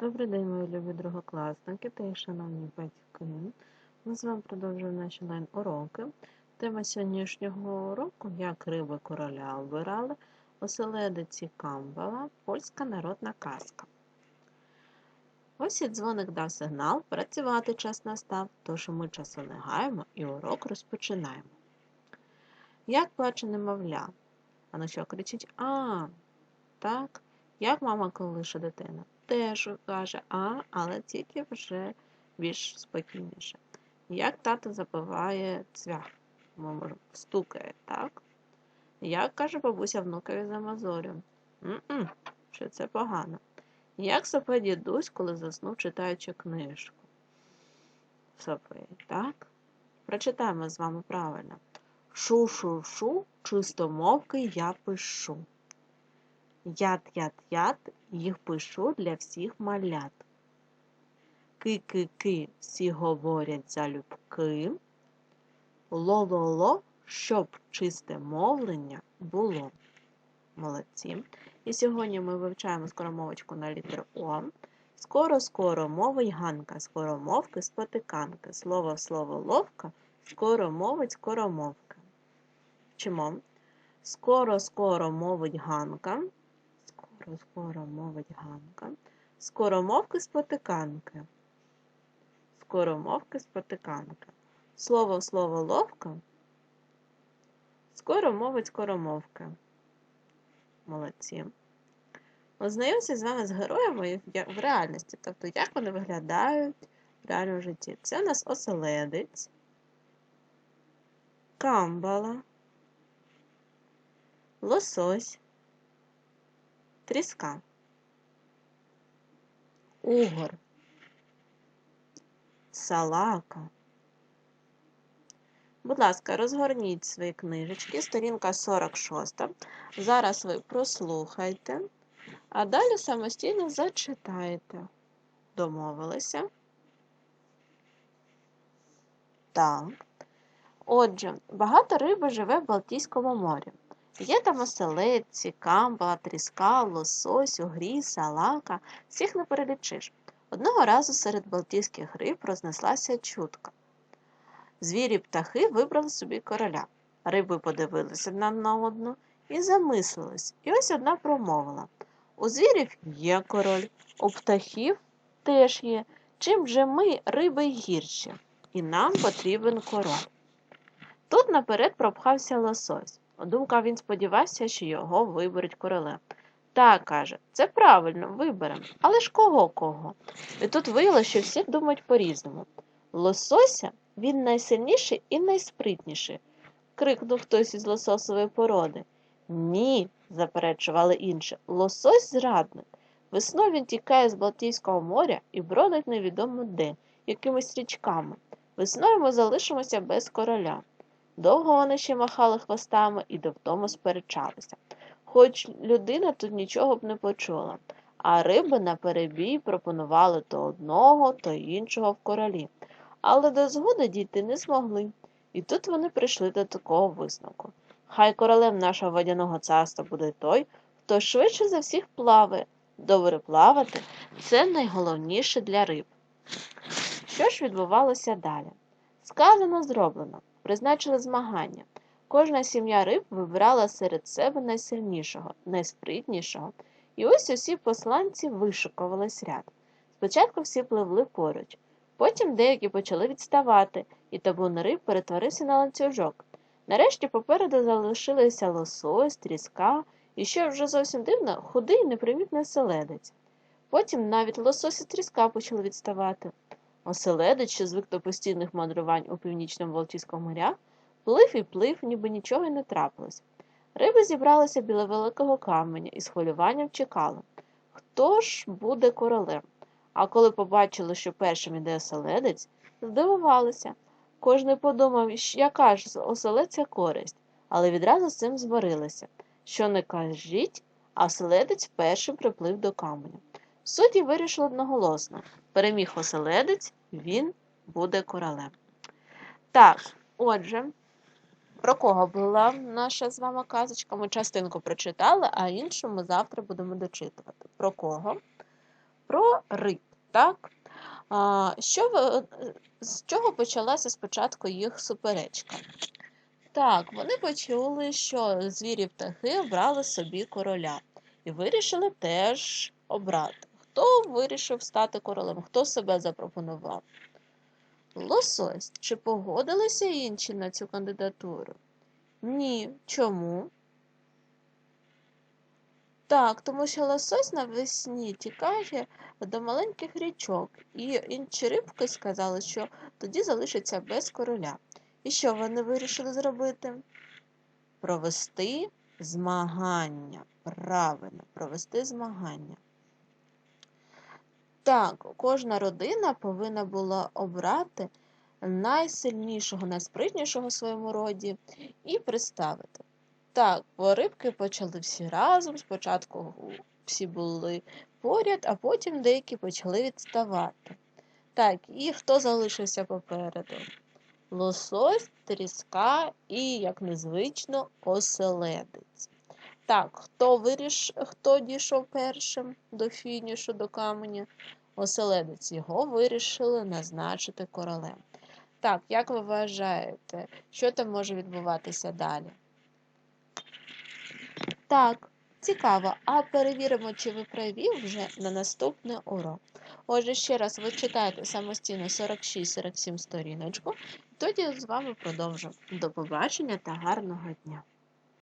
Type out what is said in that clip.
Добрий день, мої любі другокласники та й шановні батьки. Ми з вами продовжуємо наші онлайн-уроки. Тема сьогоднішнього уроку як риби короля обирали, оселедиці камбала, польська народна казка. Ось і дзвоник дав сигнал, працювати час настав, тож ми часу не гаємо і урок розпочинаємо. Як плаче немовля? А на що кричить А? Так, як мама колише дитина? Теж каже А, але тільки вже більш спокійніше. Як тато запиває цвях? Стукає, так? Як каже бабуся внукові за мазорю? М-м, що це погано. Як сопе дідусь, коли заснув, читаючи книжку? Сопе, так? Прочитаємо з вами правильно. Шу-шу-шу, чистомовки я пишу. Яд-яд-яд, їх пишу для всіх малят. Ки-ки-ки, всі говорять залюбки. Ло-ло-ло, щоб чисте мовлення було. Молодці. І сьогодні ми вивчаємо скоромовочку на літеру О. Скоро-скоро мовить Ганка, скоромовки, спотиканки. Слово в слово ловка, скоро мовить скоромовка. Вчимо. Скоро-скоро мовить Ганка. Скоро-скоро мовить Ганка. Скоромовки спотиканки. Скоромовки спотиканки. Слово слово ловка. Скоро мовить скоромовки. Молодці. Ознайомся з вами з героями в реальності, тобто, як вони виглядають в реальному житті. Це у нас оселедець, камбала, лосось, тріска, угор, салака. Будь ласка, розгорніть свої книжечки, сторінка 46. Зараз ви прослухайте, а далі самостійно зачитаєте. Домовилися? Так. Отже, багато риби живе в Балтійському морі. Є там оселедці, камбала, тріска, лосось, угрі, салака, всіх не перелічиш. Одного разу серед балтійських риб рознеслася чутка. Звірі птахи вибрали собі короля. Риби подивилися одна на одну і замислились. І ось одна промовила У звірів є король, у птахів теж є. Чим же ми, риби гірші, і нам потрібен король. Тут наперед пропхався лосось. Думка він сподівався, що його виберуть королем. Так, каже, це правильно, виберемо. Але ж кого кого? І тут виявилося, що всі думають по-різному. Лосося він найсильніший і найспритніший, крикнув хтось із лососової породи. Ні, заперечували інші. Лосось зрадник. Весною він тікає з Балтійського моря і бродить невідомо де, якимись річками. Весною ми залишимося без короля. Довго вони ще махали хвостами і до втому сперечалися. Хоч людина тут нічого б не почула, а риби на перебій пропонували то одного, то іншого в королі. Але до згоди дійти не змогли. І тут вони прийшли до такого висновку. Хай королем нашого водяного царства буде той, хто швидше за всіх плаває. Добре плавати це найголовніше для риб. Що ж відбувалося далі? Сказано, зроблено, призначили змагання. Кожна сім'я риб вибирала серед себе найсильнішого, найспритнішого, і ось усі посланці вишикувались ряд. Спочатку всі пливли поруч, потім деякі почали відставати, і табун риб перетворився на ланцюжок. Нарешті попереду залишилися лосось, тріска і що вже зовсім дивно, худий непримітний оселедець. Потім навіть лосось і тріска почали відставати. Оселедець, що звик до постійних мандрувань у північному Балтійському морях, плив і плив, ніби нічого й не трапилось. Риби зібралися біля великого каменя і з хвилюванням чекали, хто ж буде королем. А коли побачили, що першим іде оселедець, здивувалися. Кожний подумав, яка ж оселедця користь, але відразу з цим зварилися. Що не кажіть, а оселедець першим приплив до каменя. Судді вирішили одноголосно переміг оселедець, він буде королем. Так, отже, про кого була наша з вами казочка? Ми частинку прочитали, а іншу ми завтра будемо дочитувати. Про кого? про риб. Так? А, що, з чого почалася спочатку їх суперечка? Так, вони почули, що звірі птахи обрали собі короля і вирішили теж обрати. Хто вирішив стати королем? Хто себе запропонував? Лосось. Чи погодилися інші на цю кандидатуру? Ні. Чому? Так, тому що лосось навесні тікає до маленьких річок, і інші рибки сказали, що тоді залишиться без короля. І що вони вирішили зробити? Провести змагання. Правильно, провести змагання. Так, кожна родина повинна була обрати найсильнішого, найспритнішого в своєму роді і представити. Так, бо рибки почали всі разом. Спочатку всі були поряд, а потім деякі почали відставати. Так, і хто залишився попереду? Лосось, тріска і, як незвично, оселедець. Так, хто виріш... хто дійшов першим до фінішу, до каменя? Оселедець. Його вирішили назначити королем. Так, як ви вважаєте, що там може відбуватися далі? Так, цікаво. А перевіримо, чи ви праві вже на наступний урок. Отже, ще раз ви читаєте самостійно 46-47 сторіночку, тоді з вами продовжу. До побачення та гарного дня!